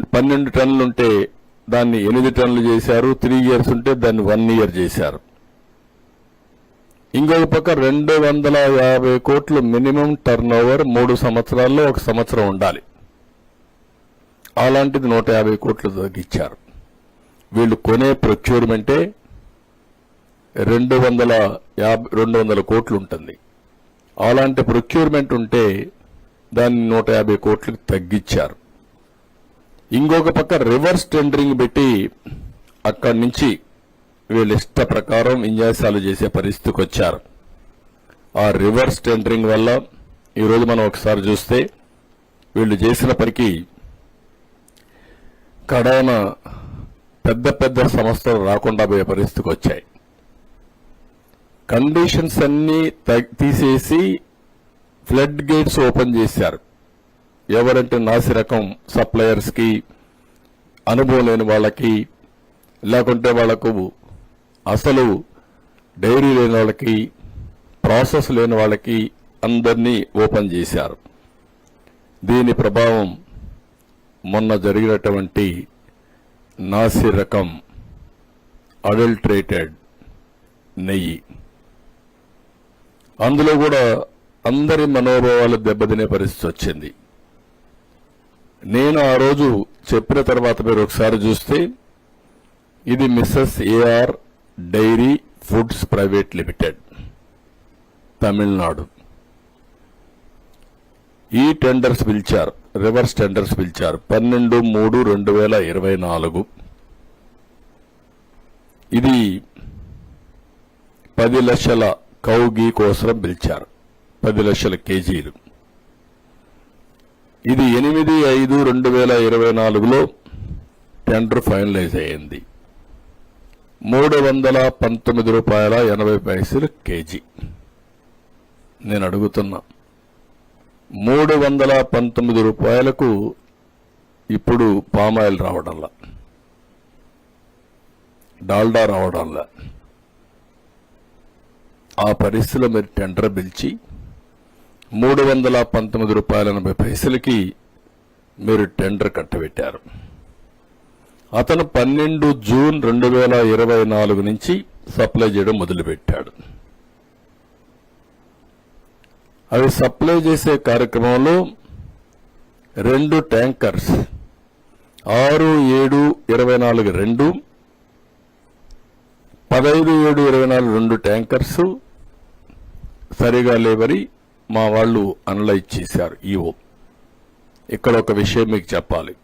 పన్నెండు టన్నులు ఉంటే దాన్ని ఎనిమిది టన్నులు చేశారు త్రీ ఇయర్స్ ఉంటే దాన్ని వన్ ఇయర్ చేశారు. ఇంకొక పక్క రెండు వందల యాభై కోట్లు మినిమం టర్న్ ఓవర్ మూడు సంవత్సరాల్లో ఒక సంవత్సరం ఉండాలి. అలాంటిది నూట యాభై కోట్లు తగ్గించారు. వీళ్ళు కొనే ప్రొక్యూర్మెంటే రెండు వందల యాభై రెండు వందల కోట్లు ఉంటుంది. అలాంటి ప్రొక్యూర్మెంట్ ఉంటే దాన్ని నూట యాభై కోట్లకు తగ్గించారు. ఇంకొక పక్క రివర్స్ టెండరింగ్ పెట్టి అక్కడి నుంచి వీళ్ళ ఇష్ట ప్రకారం విన్యాసాలు చేసే పరిస్థితికి వచ్చారు. ఆ రివర్స్ టెండరింగ్ వల్ల ఈరోజు మనం ఒకసారి చూస్తే వీళ్ళు చేసిన పనికి కడాన పెద్ద పెద్ద సంస్థలు రాకుండా పోయే పరిస్థితికి వచ్చాయి. కండిషన్స్ అన్నీ తగ్- తీసేసి ఫ్లడ్ గేట్స్ ఓపెన్ చేశారు. ఎవరంటే నాసి రకం అనుభవం లేని వాళ్ళకి లేకుంటే వాళ్ళకు అసలు డైరీ లేని వాళ్ళకి ప్రాసెస్ లేని వాళ్ళకి అందరినీ ఓపెన్ చేశారు. దీని ప్రభావం మొన్న జరిగినటువంటి నాసి రకం అడల్ట్రేటెడ్ నెయ్యి. అందులో కూడా అందరి మనోభావాలు దెబ్బతినే పరిస్థితి వచ్చింది. నేను ఆ రోజు చెప్పిన తర్వాత మీరు ఒకసారి చూస్తే ఇది Mrs AR dairy foods private limited Tamil Nadu ఈ టెండర్స్ పిలిచారు రివర్స్ టెండర్స్ పిలిచారు. పన్నెండు మూడు రెండు వేల ఇరవై నాలుగు. ఇది పది లక్షల కౌగీ కోసం పిలిచారు. పది లక్షల కేజీలు. ఇది ఎనిమిది ఐదు రెండు వేల ఇరవై నాలుగులో టెండర్ ఫైనలైజ్ అయింది మూడు వందల పంతొమ్మిది రూపాయల ఎనభై పైసలు కేజీ. నేను అడుగుతున్నా మూడు వందల పంతొమ్మిది రూపాయలకు ఇప్పుడు పామాయిల్ రావడంలా? డాల్డా రావడంలా? ఆ పరిస్థితిలో మీరు టెండర్ పిలిచి మూడు వందల పంతొమ్మిది రూపాయల ఎనభై పైసలకి మీరు టెండర్ కట్టబెట్టారు. అతను పన్నెండు జూన్ రెండు వేల ఇరవై నాలుగు నుంచి సప్లై చేయడం మొదలుపెట్టాడు. అవి సప్లై చేసే కార్యక్రమంలో రెండు ట్యాంకర్స్ ఆరు ఏడు ఇరవై నాలుగు రెండు పదహైదు ఏడు ఇరవై నాలుగు రెండు ట్యాంకర్స్ సరిగా లేవని మా వాళ్ళు అనలైజ్ చేశారు ఈఓ ఇక్కడ ఒక విషయం మీకు చెప్పాలి.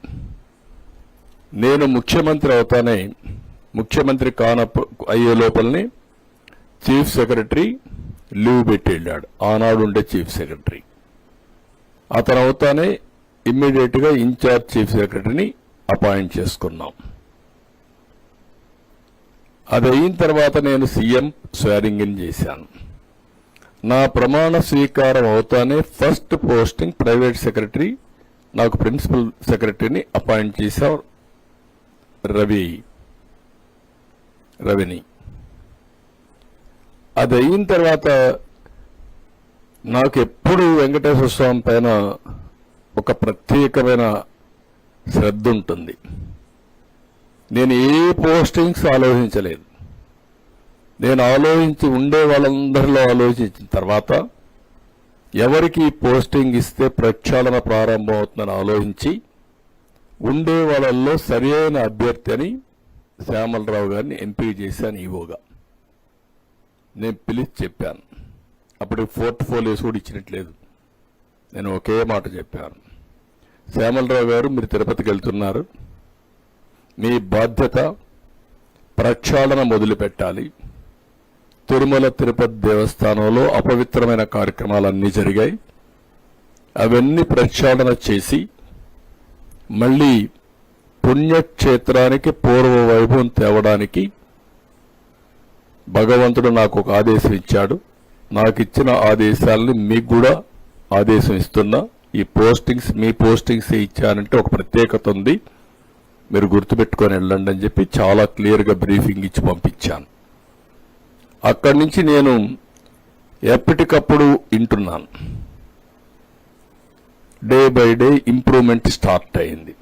నేను ముఖ్యమంత్రి అవుతానే ముఖ్యమంత్రి కాన అయ్యే లోపలని చీఫ్ సెక్రటరీ లీవ్ పెట్టి వెళ్ళాడు ఆనాడు ఉండే చీఫ్ సెక్రటరీ అతను అవుతానే ఇమ్మీడియట్గా ఇన్ఛార్జ్ చీఫ్ సెక్రటరీని అపాయింట్ చేసుకున్నాం. అది అయిన తర్వాత నేను సీఎం స్వారింగ్ ఇన్ చేశాను. నా ప్రమాణ స్వీకారం అవుతానే ఫస్ట్ పోస్టింగ్ ప్రైవేట్ సెక్రటరీ నాకు ప్రిన్సిపల్ సెక్రటరీని అపాయింట్ చేశారు రవి రవిని. అది అయిన తర్వాత నాకు ఎప్పుడు వెంకటేశ్వర స్వామి పైన ఒక ప్రత్యేకమైన శ్రద్ధ ఉంటుంది. నేను ఏ పోస్టింగ్స్ ఆలోచించలేదు. నేను ఆలోచించి ఉండే వాళ్ళందరిలో ఆలోచించిన తర్వాత ఎవరికి పోస్టింగ్ ఇస్తే ప్రక్షాళన ప్రారంభం అవుతుందని ఆలోచించి ఉండే వాళ్ళల్లో సరైన అభ్యర్థి అని శ్యామలరావు గారిని ఎంపిక చేశాను ఈవోగా. నేను పిలిచి చెప్పాను. అప్పుడు పోర్ట్ఫోలియోస్ కూడా ఇచ్చినట్లేదు. నేను ఒకే మాట చెప్పాను. శ్యామలరావు గారు మీరు తిరుపతికి వెళ్తున్నారు. మీ బాధ్యత ప్రక్షాళన మొదలుపెట్టాలి. తిరుమల తిరుపతి దేవస్థానంలో అపవిత్రమైన కార్యక్రమాలన్నీ జరిగాయి. అవన్నీ ప్రక్షాళన చేసి మళ్ళీ పుణ్యక్షేత్రానికి పూర్వ వైభవం తేవడానికి భగవంతుడు నాకు ఒక ఆదేశం ఇచ్చాడు. నాకు ఇచ్చిన ఆదేశాలని మీకు కూడా ఆదేశం ఇస్తున్నా. ఈ పోస్టింగ్స్ మీ పోస్టింగ్స్ ఇచ్చానంటే ఒక ప్రత్యేకత ఉంది. మీరు గుర్తుపెట్టుకొని వెళ్ళండి అని చెప్పి చాలా క్లియర్గా బ్రీఫింగ్ ఇచ్చి పంపించాను. అక్కడి నుంచి నేను ఎప్పటికప్పుడు వింటున్నాను. Day by day improvement start అయింది.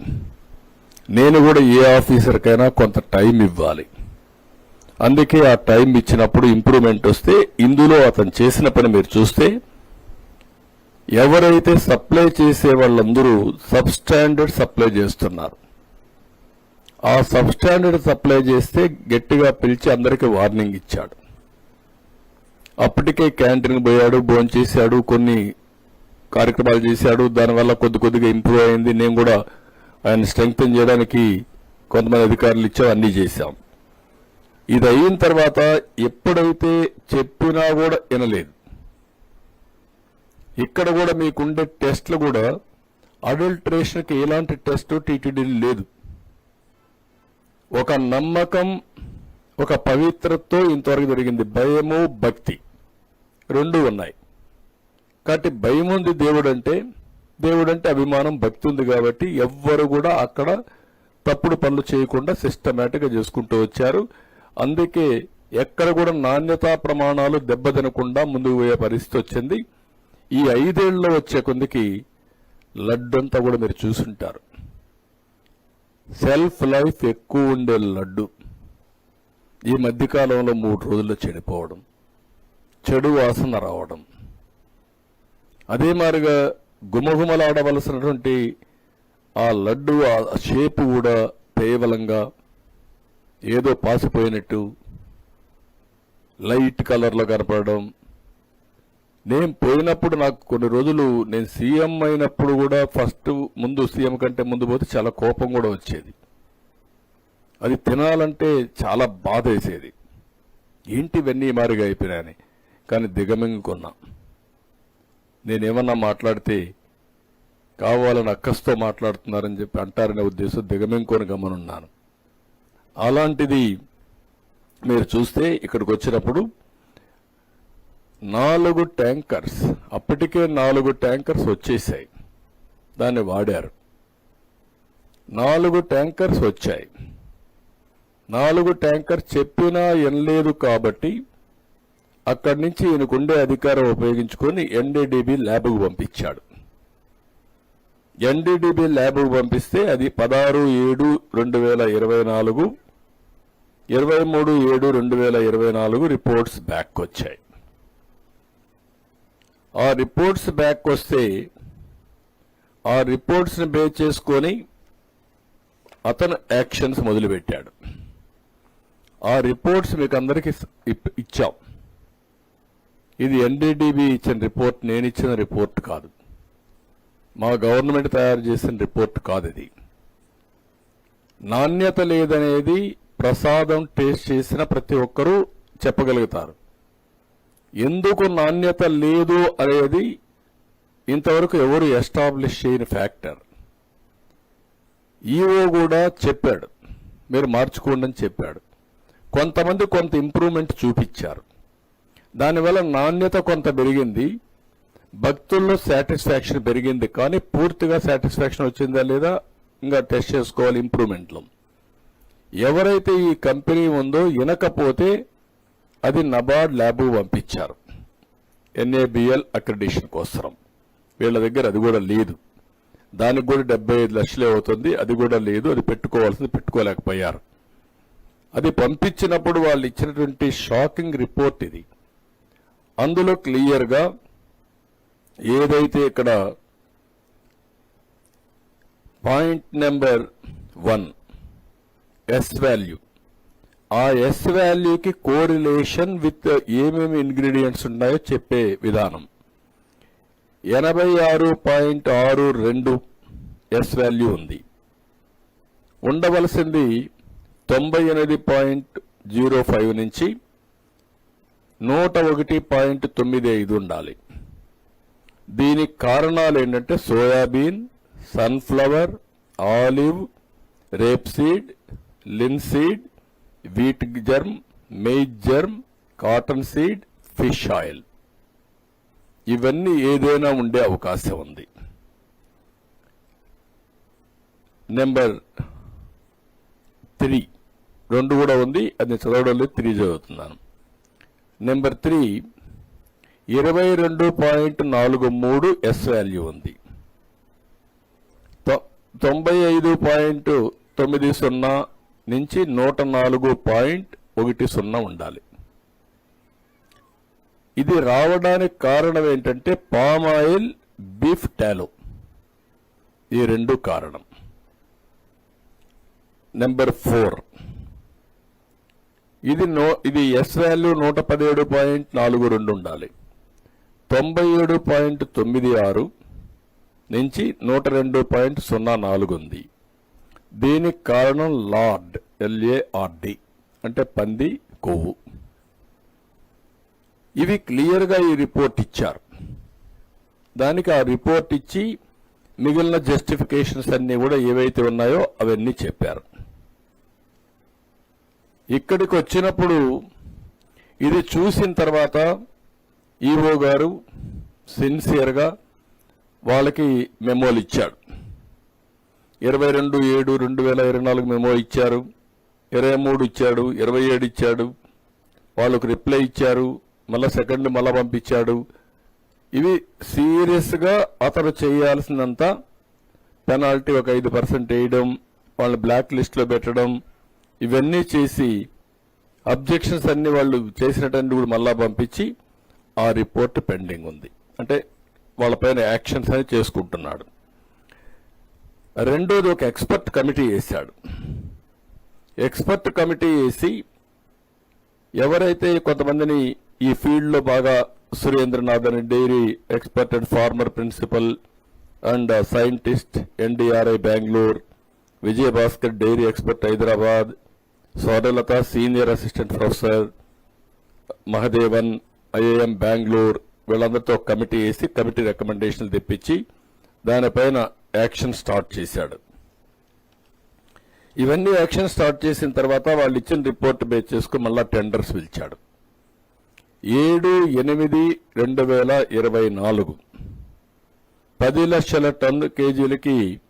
నేను కూడా ఏ ఆఫీసర్కైనా కొంత టైం ఇవ్వాలి. అందుకే ఆ టైం ఇచ్చినప్పుడు ఇంప్రూవ్మెంట్ వస్తే ఇందులో అతను చేసిన పని మీరు చూస్తే ఎవరైతే సప్లై చేసే వాళ్ళందరూ సబ్ స్టాండర్డ్ సప్లై చేస్తున్నారు. ఆ సబ్ స్టాండర్డ్ సప్లై చేస్తే గట్టిగా పిలిచి అందరికీ వార్నింగ్ ఇచ్చాడు. అప్పటికే క్యాంటీన్ పోయాడు భోజనం చేశాడు కొన్ని కార్యక్రమాలు చేశాడు. దానివల్ల కొద్ది కొద్దిగా ఇంప్రూవ్ అయింది. నేను కూడా ఆయన స్ట్రెంగ్తన్ చేయడానికి కొంతమంది అధికారులు ఇచ్చాం అన్ని చేశాం. ఇది అయిన తర్వాత ఎప్పుడైతే చెప్పినా కూడా వినలేదు. ఇక్కడ కూడా మీకుండే టెస్ట్లు కూడా అడల్ట్రేషన్కి ఎలాంటి టెస్ట్ టీటీడీ లేదు. ఒక నమ్మకం ఒక పవిత్రతో ఇంతవరకు జరిగింది. భయము భక్తి. రెండు ఉన్నాయి. కాబట్టి భయం ఉంది దేవుడు అంటే దేవుడు అంటే అభిమానం భక్తి ఉంది కాబట్టి ఎవ్వరు కూడా అక్కడ తప్పుడు పనులు చేయకుండా సిస్టమేటిక్గా చేసుకుంటూ వచ్చారు. అందుకే ఎక్కడ కూడా నాణ్యతా ప్రమాణాలు దెబ్బతినకుండా ముందుకు పోయే పరిస్థితి వచ్చింది. ఈ ఐదేళ్ళలో వచ్చే కొందికి లడ్డంతా కూడా మీరు చూసుంటారు. సెల్ఫ్ లైఫ్ ఎక్కువ ఉండే లడ్డు. ఈ మధ్యకాలంలో మూడు రోజుల్లో చెడిపోవడం. చెడు వాసన రావడం. అదే మారిగా గుమగుమలాడవలసినటువంటి ఆ లడ్డు ఆ షేపు కూడా కేవలంగా ఏదో పాసిపోయినట్టు లైట్ కలర్లో కనపడడం. నేను పోయినప్పుడు నాకు కొన్ని రోజులు నేను సీఎం అయినప్పుడు కూడా ఫస్ట్ ముందు సీఎం కంటే ముందు పోతే చాలా కోపం కూడా వచ్చేది. అది తినాలంటే చాలా బాధ వేసేది ఏంటి ఇవన్నీ మారిగా అయిపోయినాయని. కానీ దిగమింగుకున్నా. నేనేమన్నా మాట్లాడితే కావాలని అక్కస్తో మాట్లాడుతున్నారని చెప్పి అంటారనే ఉద్దేశం దిగమింగుకొని గమనున్నాను. అలాంటిది మీరు చూస్తే ఇక్కడికి వచ్చినప్పుడు నాలుగు ట్యాంకర్స్ అప్పటికే నాలుగు ట్యాంకర్స్ వచ్చేసాయి దాన్ని వాడారు. నాలుగు ట్యాంకర్స్ వచ్చాయి. నాలుగు ట్యాంకర్ చెప్పినా ఎనలేదు కాబట్టి అక్కడి నుంచి ఈయనకుండే అధికారం ఉపయోగించుకొని ఎన్డీడీబీ ల్యాబ్కు పంపించాడు. ఎన్డీడీబీ ల్యాబ్కు పంపిస్తే అది పదహారు ఏడు రెండు వేల ఇరవై నాలుగు ఇరవై మూడు ఏడు రెండు వేల ఇరవై నాలుగు రిపోర్ట్స్ బ్యాక్ వచ్చాయి ఆ రిపోర్ట్స్ బ్యాక్ వస్తే ఆ రిపోర్ట్స్ని బేస్ చేసుకొని అతను యాక్షన్స్ మొదలుపెట్టాడు. ఆ రిపోర్ట్స్ మీకు అందరికీ ఇప్- ఇచ్చాం. ఇది ఎన్డీడీబీ ఇచ్చిన రిపోర్ట్ నేను ఇచ్చిన రిపోర్ట్ కాదు. మా గవర్నమెంట్ తయారు చేసిన రిపోర్ట్ కాదు ఇది. నాణ్యత లేదనేది ప్రసాదం టేస్ట్ చేసిన ప్రతి ఒక్కరూ చెప్పగలుగుతారు. ఎందుకు నాణ్యత లేదు అనేది ఇంతవరకు ఎవరు ఎస్టాబ్లిష్ చేయని ఫ్యాక్టర్. ఈఓ కూడా చెప్పాడు. మీరు మార్చుకోండి అని చెప్పాడు. కొంతమంది కొంత ఇంప్రూవ్మెంట్ చూపించారు. దానివల్ల నాణ్యత కొంత పెరిగింది భక్తుల్లో సాటిస్ఫాక్షన్ పెరిగింది కానీ పూర్తిగా సాటిస్ఫాక్షన్ వచ్చిందా లేదా ఇంకా టెస్ట్ చేసుకోవాలి ఇంప్రూవ్మెంట్లో. ఎవరైతే ఈ కంపెనీ ఉందో వినకపోతే అది నబార్డ్ ల్యాబ్ పంపించారు. ఎన్ఏబిఎల్ అక్రిడేషన్ కోసం వీళ్ళ దగ్గర అది కూడా లేదు. దానికి కూడా డెబ్బై ఐదు లక్షలే అవుతుంది. అది కూడా లేదు. అది పెట్టుకోవాల్సింది పెట్టుకోలేకపోయారు. అది పంపించినప్పుడు వాళ్ళు ఇచ్చినటువంటి షాకింగ్ రిపోర్ట్ ఇది. అందులో క్లియర్గా ఏదైతే ఇక్కడ point number one S value ఆ ఎస్ వాల్యూకి కోరిలేషన్ విత్ ఏమేమి ఇంగ్రీడియంట్స్ ఉన్నాయో చెప్పే విధానం. ఎనభై ఆరు పాయింట్ ఆరు రెండు ఎస్ వాల్యూ ఉంది. ఉండవలసింది తొంభై ఎనిమిది పాయింట్ జీరో ఫైవ్ నుంచి నూట ఒకటి పాయింట్ తొమ్మిది ఐదు ఉండాలి. దీనికి కారణాలు ఏంటంటే soybean sunflower olive rapeseed linseed wheat germ maize germ cotton seed fish oil. ఇవన్నీ ఏదైనా ఉండే అవకాశం ఉంది. Number three. రెండు కూడా ఉంది. అది చదవడం లేదు త్రీ చదువుతున్నాను. నెంబర్ త్రీ ఇరవై రెండు పాయింట్ నాలుగు మూడు ఎస్ వాల్యూ ఉంది. తొ- తొంభై ఐదు పాయింట్ తొమ్మిది సున్నా నుంచి నూట నాలుగు పాయింట్ ఒకటి సున్నా ఉండాలి. ఇది రావడానికి కారణం ఏంటంటే పామ్ ఆయిల్ బీఫ్ టాలో. ఈ రెండు కారణం. నెంబర్ ఫోర్ ఇది నో ఇది ఎస్ వాల్యూ నూట పదిహేడు పాయింట్ నాలుగు రెండు ఉండాలి. తొంభై ఏడు పాయింట్ తొమ్మిది ఆరు నుంచి నూట రెండు పాయింట్ సున్నా నాలుగు ఉంది. దీనికి కారణం లార్డ్ ఎల్ఏఆర్డి అంటే పంది కొవ్వు. ఇవి క్లియర్గా ఈ రిపోర్ట్ ఇచ్చారు. దానికి ఆ రిపోర్ట్ ఇచ్చి మిగిలిన జస్టిఫికేషన్స్ అన్నీ కూడా ఏవైతే ఉన్నాయో అవన్నీ చెప్పారు. ఇక్కడికి వచ్చినప్పుడు ఇది చూసిన తర్వాత ఈఓ గారు సిన్సియర్గా వాళ్ళకి మెమోలు ఇచ్చాడు. ఇరవై రెండు ఏడు రెండు వేల ఇరవై నాలుగు మెమో ఇచ్చారు. ఇరవై మూడు ఇచ్చాడు ఇరవై ఏడు ఇచ్చాడు. వాళ్ళకు రిప్లై ఇచ్చారు. మళ్ళీ సెకండ్ మళ్ళా పంపించాడు. ఇవి సీరియస్గా అతను చేయాల్సిందంతా పెనాల్టీ ఒక ఐదు పర్సెంట్ వేయడం వాళ్ళని బ్లాక్ లిస్ట్లో పెట్టడం ఇవన్నీ చేసి అబ్జెక్షన్స్ అన్ని వాళ్ళు చేసినటువంటి కూడా మళ్ళా పంపించి ఆ రిపోర్ట్ పెండింగ్ ఉంది. అంటే వాళ్ళపైన యాక్షన్స్ అని చేసుకుంటున్నాడు. రెండోది ఒక ఎక్స్పర్ట్ కమిటీ వేశాడు. ఎక్స్పర్ట్ కమిటీ వేసి ఎవరైతే కొంతమందిని ఈ ఫీల్డ్లో బాగా సురేంద్రనాథ్ అని dairy expert and farmer principal and scientist NDRI Bengaluru Vijayabhaskar dairy expert Hyderabad Swarnalatha senior assistant professor Mahadevan IIM Bengaluru వీళ్ళందరితో కమిటీ వేసి కమిటీ రికమెండేషన్లు తెప్పించి దానిపైన యాక్షన్ స్టార్ట్ చేశాడు. ఇవన్నీ యాక్షన్ స్టార్ట్ చేసిన తర్వాత వాళ్ళు ఇచ్చిన రిపోర్ట్ బేస్ చేసుకుని మళ్ళా టెండర్స్ పిలిచాడు. ఏడు ఎనిమిది రెండు వేల ఇరవై నాలుగు. పది లక్షల టన్ను కేజీలకి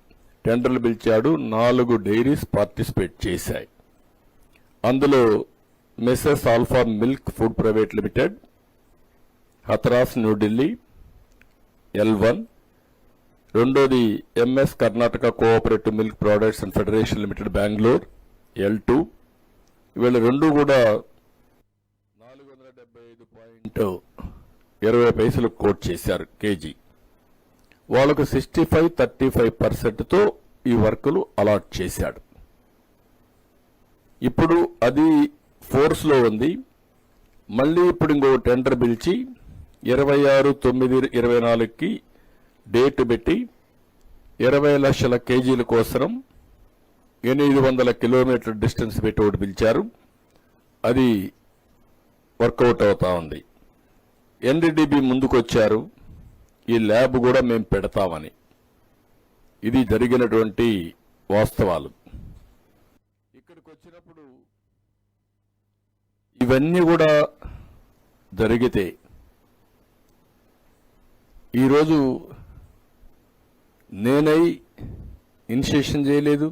టెండర్లు పిలిచాడు. నాలుగు డైరీస్ పార్టిసిపేట్ చేశాయి. అందులో Messrs Alpha milk food private limited Hathras New Delhi L one రెండోది MS Karnataka cooperative milk products and federation limited Bengaluru L two. వీళ్ళ రెండు కూడా నాలుగు వందల డెబ్బై ఐదు పాయింట్ ఇరవై పైసలు కోట్ చేశారు కేజీ. వాళ్ళకు సిక్స్టీ ఫైవ్ థర్టీ ఫైవ్ పర్సెంట్తో ఈ వర్కులు అలాట్ చేశాడు. ఇప్పుడు అది ఫోర్స్లో ఉంది. మళ్ళీ ఇప్పుడు ఇంకో టెండర్ పిలిచి ఇరవై ఆరు తొమ్మిది ఇరవై నాలుగుకి డేట్ పెట్టి ఇరవై లక్షల కేజీల కోసం ఎనిమిది వందల కిలోమీటర్ డిస్టెన్స్ పెట్టి ఒకటి పిలిచారు. అది వర్కౌట్ అవుతా ఉంది. ఎన్డీడీబీ ముందుకొచ్చారు. ఈ ల్యాబ్ కూడా మేము పెడతామని. ఇది జరిగినటువంటి వాస్తవాలు ఇక్కడికి వచ్చినప్పుడు ఇవన్నీ కూడా జరిగితే ఈరోజు నేనై ఇనిషియేషన్ చేయలేదు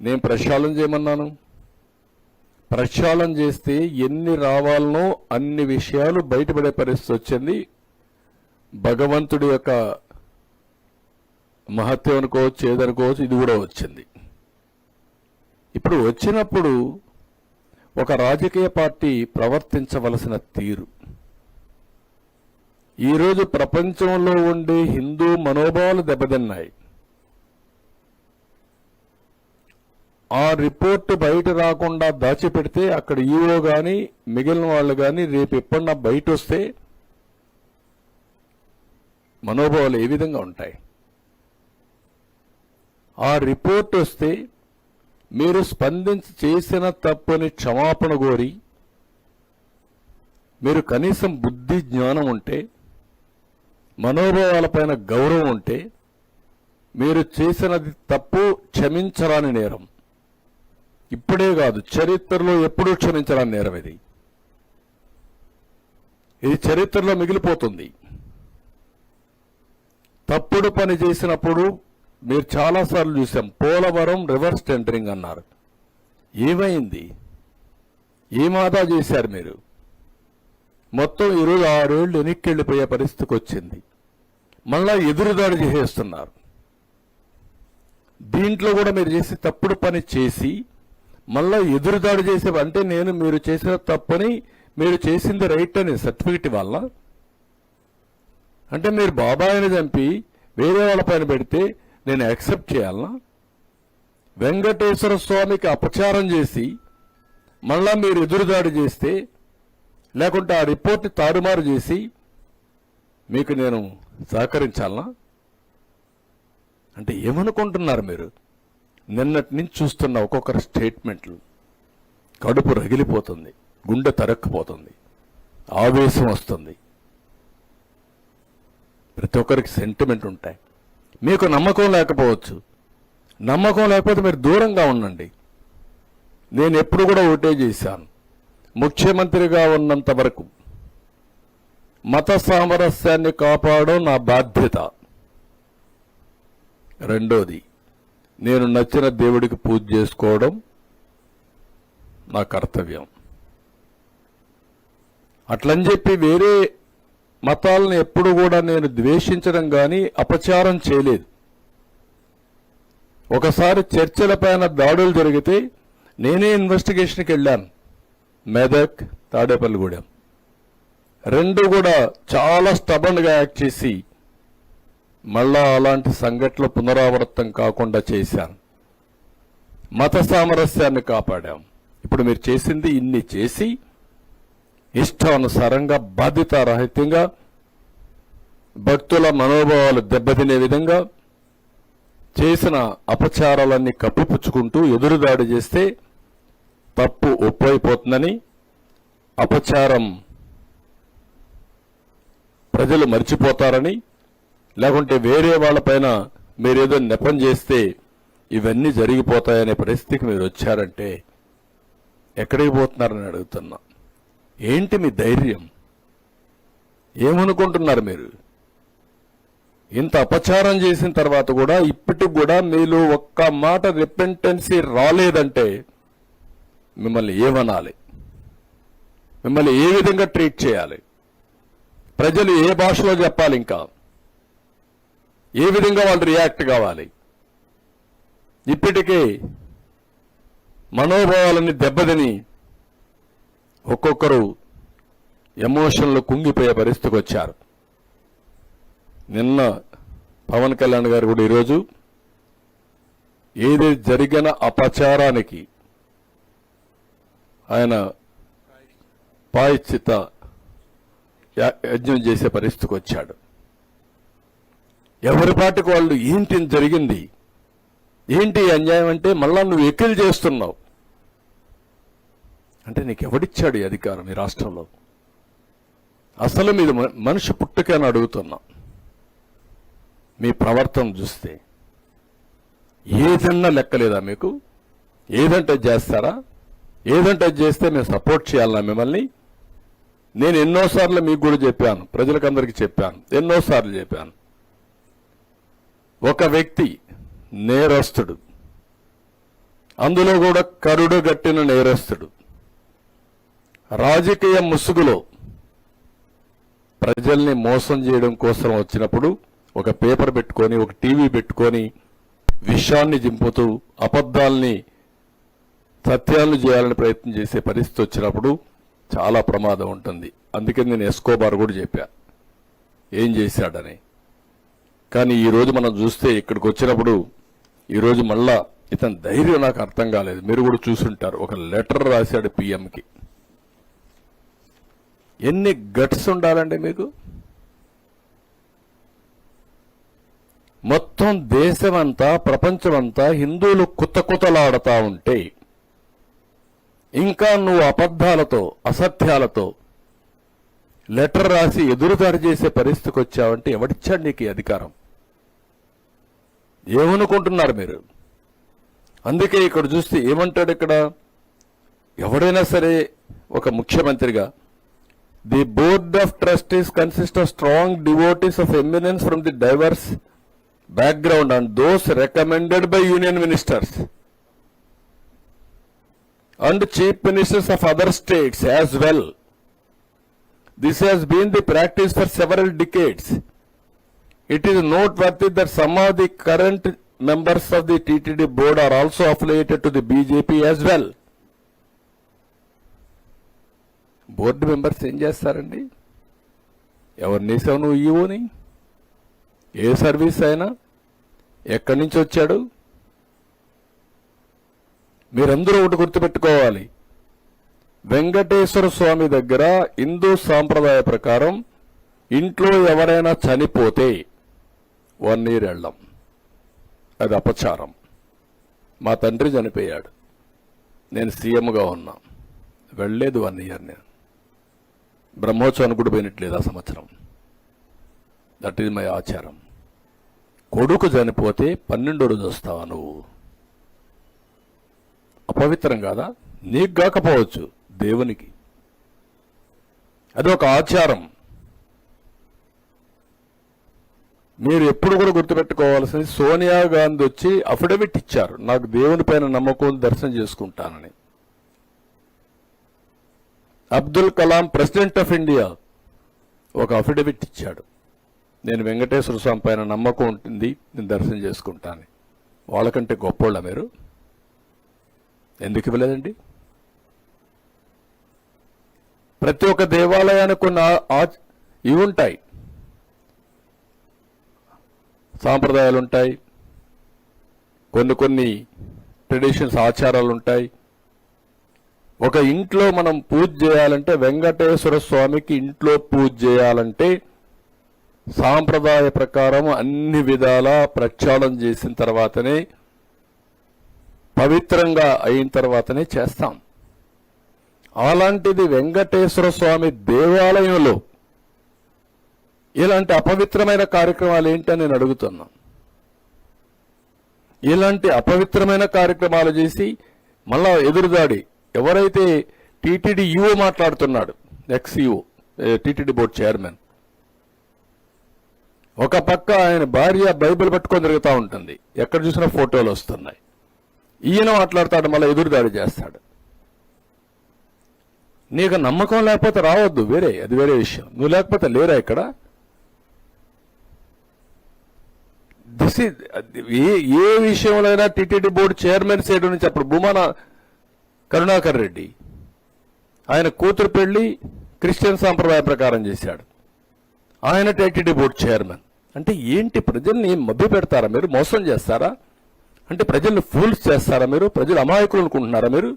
నేను ప్రక్షాళన చేయమన్నాను. ప్రక్షాళన చేస్తే ఎన్ని రావాలనో అన్ని విషయాలు బయటపడే పరిస్థితి వచ్చింది. భగవంతుడి యొక్క మహత్యం అనుకోవచ్చు ఏదనుకోవచ్చు ఇది కూడా వచ్చింది. ఇప్పుడు వచ్చినప్పుడు ఒక రాజకీయ పార్టీ ప్రవర్తించవలసిన తీరు. ఈరోజు ప్రపంచంలో ఉండే హిందూ మనోభావాలు దెబ్బతిన్నాయి. ఆ రిపోర్ట్ బయట రాకుండా దాచిపెడితే అక్కడ ఈఓ కానీ మిగిలిన వాళ్ళు కానీ రేపు ఎప్పుడన్నా బయట వస్తే మనోభావాలు ఏ విధంగా ఉంటాయి? ఆ రిపోర్ట్ వస్తే మీరు స్పందించి చేసిన తప్పుని క్షమాపణ కోరి మీరు కనీసం బుద్ధి జ్ఞానం ఉంటే మనోభావాలపైన గౌరవం ఉంటే మీరు చేసినది తప్పు క్షమించరాని నేరం. ఇప్పుడే కాదు చరిత్రలో ఎప్పుడూ క్షమించరాని నేరం ఇది. ఇది చరిత్రలో మిగిలిపోతుంది. తప్పుడు పని చేసినప్పుడు మీరు చాలాసార్లు చూసాం. పోలవరం రివర్స్ టెండరింగ్ అన్నారు. ఏమైంది? ఏమాదా చేశారు మీరు? మొత్తం ఇరవై ఆరేళ్ళు వెనక్కి వెళ్ళిపోయే పరిస్థితికి వచ్చింది. మళ్ళా ఎదురుదాడి చేసేస్తున్నారు. దీంట్లో కూడా మీరు చేసే తప్పుడు పని చేసి మళ్ళా ఎదురుదాడి చేసే అంటే నేను మీరు చేసిన తప్పని మీరు చేసింది రైట్ అని సర్టిఫికెట్ వల్ల అంటే మీరు బాబాయిని చంపి వేరే వాళ్ళ పైన పెడితే నేను యాక్సెప్ట్ చేయాలనా? వెంకటేశ్వర స్వామికి అపచారం చేసి మళ్ళా మీరు ఎదురుదాడి చేస్తే లేకుంటే ఆ రిపోర్ట్ని తారుమారు చేసి మీకు నేను సహకరించాలనా? అంటే ఏమనుకుంటున్నారు మీరు? నిన్నటి నుంచి చూస్తున్న ఒక్కొక్కరి స్టేట్మెంట్లు. కడుపు రగిలిపోతుంది గుండె తరక్కుపోతుంది ఆవేశం వస్తుంది. ప్రతి ఒక్కరికి సెంటిమెంట్ ఉంటాయి. మీకు నమ్మకం లేకపోవచ్చు. నమ్మకం లేకపోతే మీరు దూరంగా ఉండండి. నేను ఎప్పుడు కూడా ఓటే చేశాను. ముఖ్యమంత్రిగా ఉన్నంత వరకు మత సామరస్యాన్ని కాపాడడం నా బాధ్యత. రెండోది నేను నచ్చిన దేవుడికి పూజ చేసుకోవడం నా కర్తవ్యం. అట్లని చెప్పి వేరే మతాలను ఎప్పుడు కూడా నేను ద్వేషించడం కానీ అపచారం చేయలేదు. ఒకసారి చర్చల పైన దాడులు జరిగితే నేనే ఇన్వెస్టిగేషన్కి వెళ్ళాను. మెదక్ తాడేపల్లిగూడెం. రెండు కూడా చాలా స్టబన్గా యాక్ట్ చేసి మళ్ళా అలాంటి సంఘటనలు పునరావృతం కాకుండా చేశాను. మత సామరస్యాన్ని కాపాడాం. ఇప్పుడు మీరు చేసింది ఇన్ని చేసి ఇష్టానుసారంగా బాధ్యతారహిత్యంగా భక్తుల మనోభావాలు దెబ్బతినే విధంగా చేసిన అపచారాలన్నీ కప్పిపుచ్చుకుంటూ ఎదురుదాడి చేస్తే తప్పు ఒప్పైపోతుందని అపచారం ప్రజలు మర్చిపోతారని లేకుంటే వేరే వాళ్ళపైన మీరేదో నెపం చేస్తే ఇవన్నీ జరిగిపోతాయనే పరిస్థితికి మీరు వచ్చారంటే ఎక్కడికి పోతున్నారని అడుగుతున్నా. ఏంటి మీ ధైర్యం? ఏమనుకుంటున్నారు మీరు? ఇంత అపచారం చేసిన తర్వాత కూడా ఇప్పటికి కూడా మీలో ఒక్క మాట రిపెంటెన్సీ రాలేదంటే మిమ్మల్ని ఏమనాలి? మిమ్మల్ని ఏ విధంగా ట్రీట్ చేయాలి? ప్రజలు ఏ భాషలో చెప్పాలి ఇంకా? ఏ విధంగా వాళ్ళు రియాక్ట్ కావాలి? ఇప్పటికే మనోభావాలని దెబ్బతిని ఒక్కొక్కరు ఎమోషన్లు కుంగిపోయే పరిస్థితికి వచ్చారు. నిన్న పవన్ కళ్యాణ్ గారు కూడా ఈరోజు ఏది జరిగిన అపచారానికి ఆయన పాయిచిత యజ్ఞం చేసే పరిస్థితికి వచ్చాడు. ఎవరి పాటికి వాళ్ళు ఏంటి జరిగింది? ఏంటి అన్యాయం అంటే మళ్ళా నువ్వు ఎక్కిలు చేస్తున్నావు. అంటే నీకు ఎవడిచ్చాడు ఈ అధికారం ఈ రాష్ట్రంలో? అసలు మీద మ- మనిషి పుట్టుకని అడుగుతున్నా. మీ ప్రవర్తన చూస్తే ఏదన్నా లెక్కలేదా మీకు? ఏదంటే అది చేస్తారా? ఏదంటే అది చేస్తే మేము సపోర్ట్ చేయాలన్నా మిమ్మల్ని? నేను ఎన్నోసార్లు మీకు కూడా చెప్పాను ప్రజలకందరికీ చెప్పాను ఎన్నోసార్లు చెప్పాను. ఒక వ్యక్తి నేరస్తుడు. అందులో కూడా కరుడు గట్టిన నేరస్తుడు. రాజకీయ ముసుగులో ప్రజల్ని మోసం చేయడం కోసం వచ్చినప్పుడు ఒక పేపర్ పెట్టుకొని ఒక టీవీ పెట్టుకొని విషయాన్ని జింపుతూ అబద్ధాల్ని సత్యాలను చేయాలని ప్రయత్నం చేసే పరిస్థితి వచ్చినప్పుడు చాలా ప్రమాదం ఉంటుంది. అందుకే నేను ఎస్కోబార్ కూడా చెప్పా ఏం చేశాడని. కానీ ఈరోజు మనం చూస్తే ఇక్కడికి వచ్చినప్పుడు ఈరోజు మళ్ళా ఇతని ధైర్యం నాకు అర్థం కాలేదు. మీరు కూడా చూసుంటారు. ఒక లెటర్ రాశాడు పిఎంకి. ఎన్ని గట్స్ ఉండాలండి మీకు? మొత్తం దేశమంతా ప్రపంచమంతా హిందువులు కుతకుతలాడుతూ ఉంటే ఇంకా నువ్వు అబద్ధాలతో అసత్యాలతో లెటర్ రాసి ఎదురుదారి చేసే పరిస్థితికి వచ్చావంటే ఎవడిచ్చాడు నీకు అధికారం? ఏమనుకుంటున్నారు మీరు? అందుకే ఇక్కడ చూస్తే ఏమంటాడు ఇక్కడ? ఎవడైనా సరే ఒక ముఖ్యమంత్రిగా the board of trustees consists of strong devotees of eminence from the diverse background and those recommended by union ministers and chief ministers of other states as well. This has been the practice for several decades. It is noteworthy that some of the current members of the TTD board are also affiliated to the BJP as well. Board members ఏం చేస్తారండి? ఎవరిని వేసావు నువ్వు ఈవోని? ఏ service అయినా ఎక్కడి నుంచి వచ్చాడు? మీరందరూ ఒకటి గుర్తుపెట్టుకోవాలి. వెంకటేశ్వర స్వామి దగ్గర హిందూ సాంప్రదాయ ప్రకారం ఇంట్లో ఎవరైనా చనిపోతే వన్ ఇయర్ వెళ్ళం అది అపచారం. మా తండ్రి చనిపోయాడు. నేను సీఎంగా ఉన్నా. వెళ్ళలేదు వన్ ఇయర్ నేను బ్రహ్మోత్సవానికి కూడా పోయినట్లేదు ఆ సంవత్సరం. దట్ ఈజ్ మై ఆచారం. కొడుకు చనిపోతే పన్నెండో రోజు వస్తావా నువ్వు? అపవిత్రం కాదా? నీకు కాకపోవచ్చు దేవునికి. అది ఒక ఆచారం. మీరు ఎప్పుడు కూడా గుర్తుపెట్టుకోవాల్సింది సోనియా గాంధీ వచ్చి అఫిడవిట్ ఇచ్చారు. నాకు దేవుని పైన నమ్మకం దర్శనం చేసుకుంటానని. Abdul Kalam president of India ఒక అఫిడవిట్ ఇచ్చాడు. నేను వెంకటేశ్వర స్వామి పైన నమ్మకం ఉంటుంది నేను దర్శనం చేసుకుంటాను. వాళ్ళకంటే గొప్పోళ్ళ మీరు. ఎందుకు ఇవ్వలేదండి? ప్రతి ఒక్క దేవాలయానికి కొన్ని ఇవి ఉంటాయి. సాంప్రదాయాలు ఉంటాయి. కొన్ని కొన్ని ట్రెడిషన్స్ ఆచారాలు ఉంటాయి. ఒక ఇంట్లో మనం పూజ చేయాలంటే వెంకటేశ్వర స్వామికి ఇంట్లో పూజ చేయాలంటే సాంప్రదాయ ప్రకారం అన్ని విధాలా ప్రక్షాళన చేసిన తర్వాతనే పవిత్రంగా అయిన తర్వాతనే చేస్తాం. అలాంటిది వెంకటేశ్వర స్వామి దేవాలయంలో ఇలాంటి అపవిత్రమైన కార్యక్రమాలు ఏంటని నేను అడుగుతున్నా. ఇలాంటి అపవిత్రమైన కార్యక్రమాలు చేసి మళ్ళా ఎదురుదాడి ఎవరైతే టీటీడీ ఈఓ మాట్లాడుతున్నాడు ఎక్స్ఈఓ టీటీడీ బోర్డు చైర్మన్ ఒక పక్క ఆయన భార్య బైబిల్ పట్టుకొని తిరుగుతూ ఉంటుంది. ఎక్కడ చూసినా ఫోటోలు వస్తున్నాయి. ఈయన మాట్లాడతాడు మళ్ళీ ఎదురుదాడి చేస్తాడు. నీకు నమ్మకం లేకపోతే రావద్దు వేరే అది వేరే విషయం. నువ్వు లేకపోతే లేరా ఇక్కడ? దిస్ ఇస్ ఏ ఏ విషయంలో అయినా టిటిడి బోర్డు చైర్మన్ సైడ్ నుంచి అప్పుడు భూమాన కరుణాకర్ రెడ్డి. ఆయన కూతురు పెళ్ళి క్రిస్టియన్ సాంప్రదాయ ప్రకారం చేశాడు. ఆయన టిటిడి బోర్డు చైర్మన్. అంటే ఏంటి ప్రజల్ని మభ్య పెడతారా మీరు? మోసం చేస్తారా? అంటే ప్రజల్ని ఫూల్స్ చేస్తారా మీరు? ప్రజలు అమాయకులు అనుకుంటున్నారా మీరు?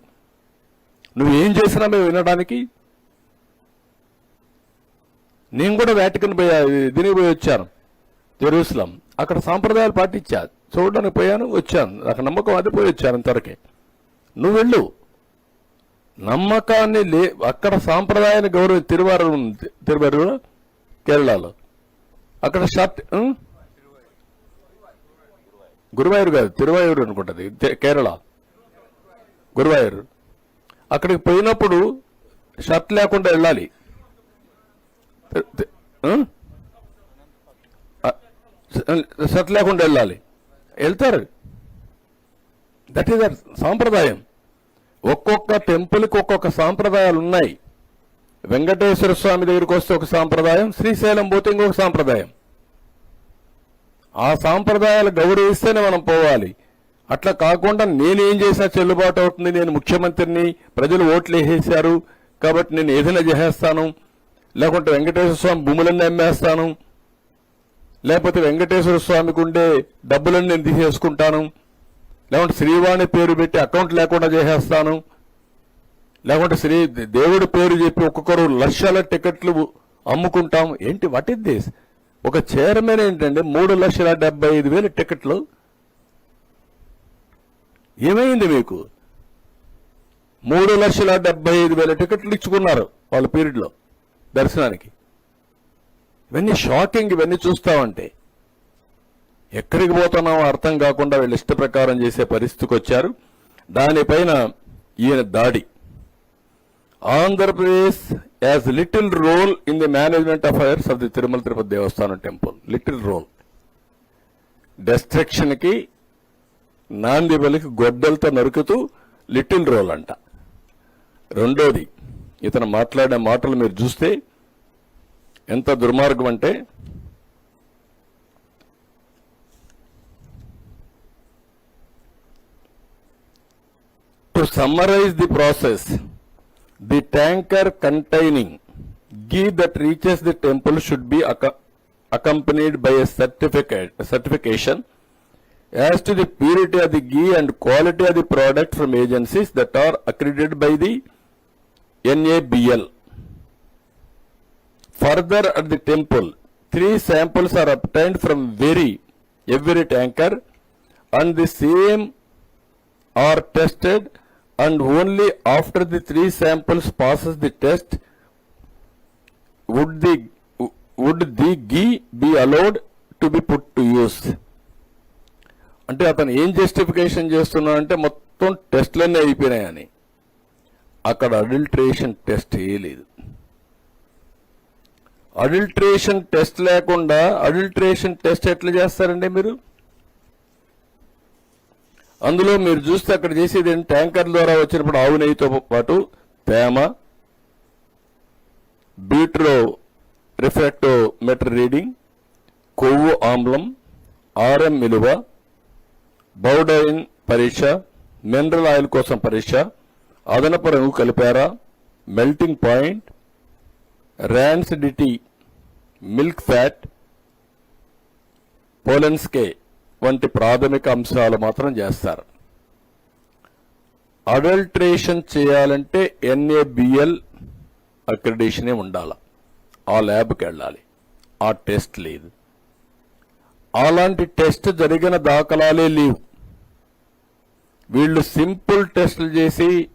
నువ్వు ఏం చేసినా మేము వినడానికి? నేను కూడా వ్యాటికన్ పోయా దీనికి పోయి వచ్చాను. జెరూసలం. అక్కడ సాంప్రదాయాలు పాటించా. చూడడానికి పోయాను వచ్చాను. నాకు నమ్మకం అది పోయి వచ్చాను ఇంతవరకే. నువ్వు వెళ్ళు నమ్మకాన్ని లే అక్కడ సాంప్రదాయాన్ని గౌరవ తిరువారు తిరువారు కేరళలో. అక్కడ షర్ట్ గురువాయూరు కాదు తిరువాయూరు అనుకుంటది కేరళ. గురువాయూరు. అక్కడికి పోయినప్పుడు షర్ట్ లేకుండా వెళ్ళాలి. షర్ట్ లేకుండా వెళ్ళాలి. వెళ్తారు. దట్ ఈస్ సాంప్రదాయం. ఒక్కొక్క టెంపుల్కి ఒక్కొక్క సాంప్రదాయాలు ఉన్నాయి. వెంకటేశ్వర స్వామి దగ్గరికి వస్తే ఒక సాంప్రదాయం శ్రీశైలం పోతే ఇంకొక సాంప్రదాయం. ఆ సాంప్రదాయాలు గౌరవిస్తేనే మనం పోవాలి. అట్లా కాకుండా నేనేం చేసినా చెల్లుబాటు అవుతుంది. నేను ముఖ్యమంత్రిని ప్రజలు ఓట్లు వేసేశారు కాబట్టి నేను ఏదైనా చేసేస్తాను. లేకుంటే వెంకటేశ్వర స్వామి భూములన్నీ అమ్మేస్తాను. లేకపోతే వెంకటేశ్వర స్వామికి ఉండే డబ్బులన్నీ నేను తీసేసుకుంటాను. లేకుంటే శ్రీవాణి పేరు పెట్టి అకౌంట్ లేకుండా చేసేస్తాను. లేకుంటే శ్రీ దేవుడి పేరు చెప్పి ఒక్కొక్కరు లక్షల టికెట్లు అమ్ముకుంటాం. ఏంటి వాట్ ఇస్ దిస్ ఒక చైర్మన్ ఏంటంటే మూడు లక్షల డెబ్బై ఐదు వేల టికెట్లు. ఏమైంది మీకు? మూడు లక్షల డెబ్బై ఐదు వేల టికెట్లు ఇచ్చుకున్నారు వాళ్ళ పీరియడ్లో దర్శనానికి. ఇవన్నీ షాకింగ్ ఇవన్నీ చూస్తామంటే ఎక్కడికి పోతున్నామో అర్థం కాకుండా వీళ్ళు ఇష్ట ప్రకారం చేసే పరిస్థితికి వచ్చారు. దానిపైన ఈయన దాడి. Andhra Pradesh has little role in the management of affairs of the Tirumala Tirupati Devasthanam temple. Little role. డెస్ట్రక్షన్కి నాంది బలికి గొడ్డలతో నరుకుతూ లిటిల్ రోల్ అంట. రెండోది ఇతను మాట్లాడే మాటలు మీరు చూస్తే ఎంత దుర్మార్గం అంటే To summarize the process, the tanker containing ghee that reaches the temple should be acco- accompanied by a certificate, a certification as to the purity of the ghee and quality of the product from agencies that are accredited by the NABL. Further, at the temple, three samples are obtained from very every tanker, and the same are tested, and only after the three samples passes the test would the would the ghee be allowed to be put to use. అంటే అతను ఏం justification చేస్తున్నాడంటే మొత్తం టెస్ట్లన్నీ అయిపోయినాయని అక్కడ adulteration test వేయలేదు adulteration test లేకుండా అడల్ట్రేషన్ టెస్ట్ ఎట్లా చేస్తారండి మీరు? అందులో మీరు చూస్తే అక్కడ చేసేది ట్యాంకర్ ద్వారా వచ్చినప్పుడు ఆవు నెయ్యితో పాటు తేమ బీట్రో రిఫ్రాక్టో మెటర్ రీడింగ్ కొవ్వు ఆమ్లం ఆర్ఎం విలువ బౌడైన్ పరీక్ష మినరల్ ఆయిల్ కోసం పరీక్ష అదనపు రంగు కలిపారా melting point rancidity milk fat Polenske. వంటి ప్రాథమిక అంశాలు మాత్రం చేస్తారు. అడల్ట్రేషన్ చేయాలంటే ఎన్ఏబిఎల్ అక్రిడేషనే ఉండాలి. ఆ ల్యాబ్కి వెళ్ళాలి. ఆ టెస్ట్ లేదు. అలాంటి టెస్ట్ జరిగిన దాఖలాలే లేవు. వీళ్ళు సింపుల్ టెస్టులు చేసి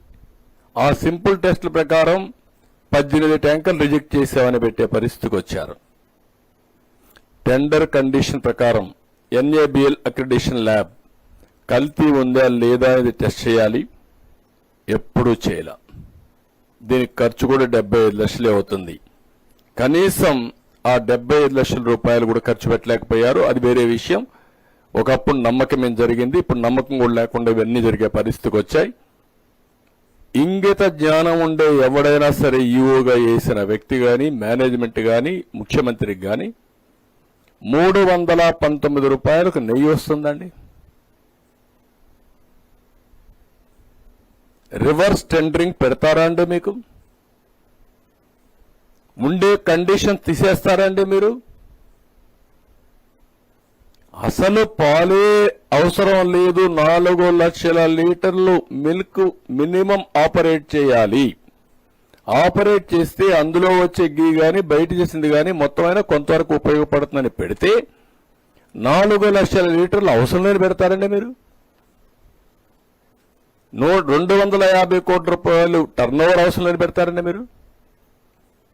ఆ సింపుల్ టెస్టుల ప్రకారం పద్దెనిమిది ట్యాంకర్లు రిజెక్ట్ చేసామని పెట్టే పరిస్థితికి వచ్చారు. టెండర్ కండిషన్ ప్రకారం ఎన్ఏబిఎల్ అక్రిడేషన్ ల్యాబ్ కల్తీ ఉందా లేదా అనేది టెస్ట్ చేయాలి. ఎప్పుడూ చేయాల. దీనికి ఖర్చు కూడా డెబ్బై ఐదు లక్షలే అవుతుంది. కనీసం ఆ డెబ్బై ఐదు లక్షల రూపాయలు కూడా ఖర్చు పెట్టలేకపోయారు. అది వేరే విషయం. ఒకప్పుడు నమ్మకం ఏం జరిగింది? ఇప్పుడు నమ్మకం కూడా లేకుండా ఇవన్నీ జరిగే పరిస్థితికి వచ్చాయి. ఇంగిత జ్ఞానం ఉండే ఎవడైనా సరే ఈఓగా వేసిన వ్యక్తి కానీ మేనేజ్మెంట్ కానీ ముఖ్యమంత్రికి కానీ మూడు వందల పంతొమ్మిది రూపాయలకు నెయ్యి వస్తుందండి. రివర్స్ టెండరింగ్ పెడతారా అండి మీకు? ఉండే కండిషన్ తీసేస్తారండి మీరు? అసలు పాలే అవసరం లేదు నాలుగు లక్షల లీటర్లు మిల్క్ మినిమం ఆపరేట్ చేయాలి. ఆపరేట్ చేస్తే అందులో వచ్చే గీ కానీ బయట చేసింది కానీ మొత్తమైన కొంతవరకు ఉపయోగపడుతుందని పెడితే నాలుగు లక్షల లీటర్లు అవసరం లేని పెడతారండి మీరు. నూ రెండు వందల యాభై కోట్ల రూపాయలు టర్న్ ఓవర్ అవసరం లేని పెడతారండి మీరు.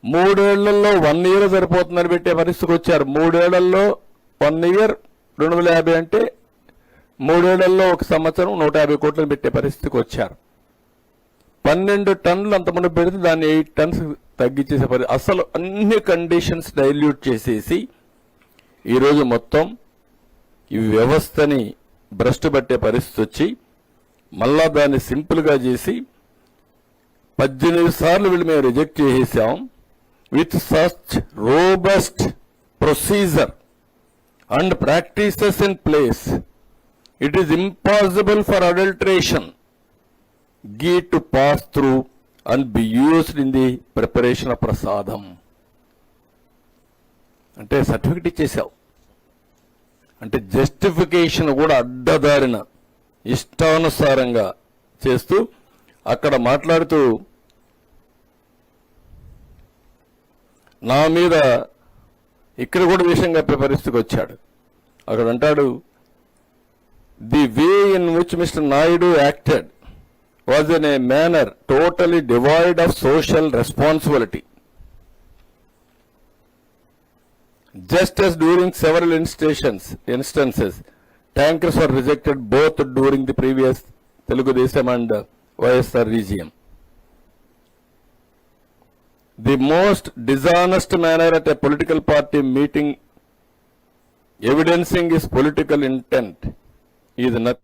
మూడేళ్ళలో వన్ ఇయర్ సరిపోతుందని పెట్టే పరిస్థితికి వచ్చారు. మూడేళ్ళలో వన్ ఇయర్ రెండు వందల యాభై అంటే మూడేళ్ళలో ఒక సంవత్సరం నూట యాభై కోట్లను పెట్టే పరిస్థితికి వచ్చారు. పన్నెండు టన్నులు అంత అంతమంది పెడితే దాన్ని ఎయిట్ టన్స్ తగ్గించేసే పరి అసలు అన్ని కండిషన్స్ డైల్యూట్ చేసేసి ఈరోజు మొత్తం ఈ వ్యవస్థని భ్రష్టు పట్టే పరిస్థితి వచ్చి మళ్ళా దాన్ని సింపుల్గా చేసి పద్దెనిమిది సార్లు వీళ్ళు మేము రిజెక్ట్ చేసేసాం. With such robust procedure and practices in place. It is impossible for adulteration. Ghee to pass through and be used in the preparation of prasadam. అంటే సర్టిఫికెట్ ఇచ్చేసావు. అంటే జస్టిఫికేషన్ కూడా అడ్డదారిన ఇష్టానుసారంగా చేస్తూ అక్కడ మాట్లాడుతూ నా మీద ఇక్కడ కూడా విషయంగా చెప్పే పరిస్థితికి వచ్చాడు. అక్కడ అంటాడు the way in which Mr Naidu acted was in a manner totally devoid of social responsibility. Just as during several instances, instances, tankers were rejected both during the previous Telugu Desam and uh, YSR regime. The most dishonest manner at a political party meeting evidencing his political intent is nothing.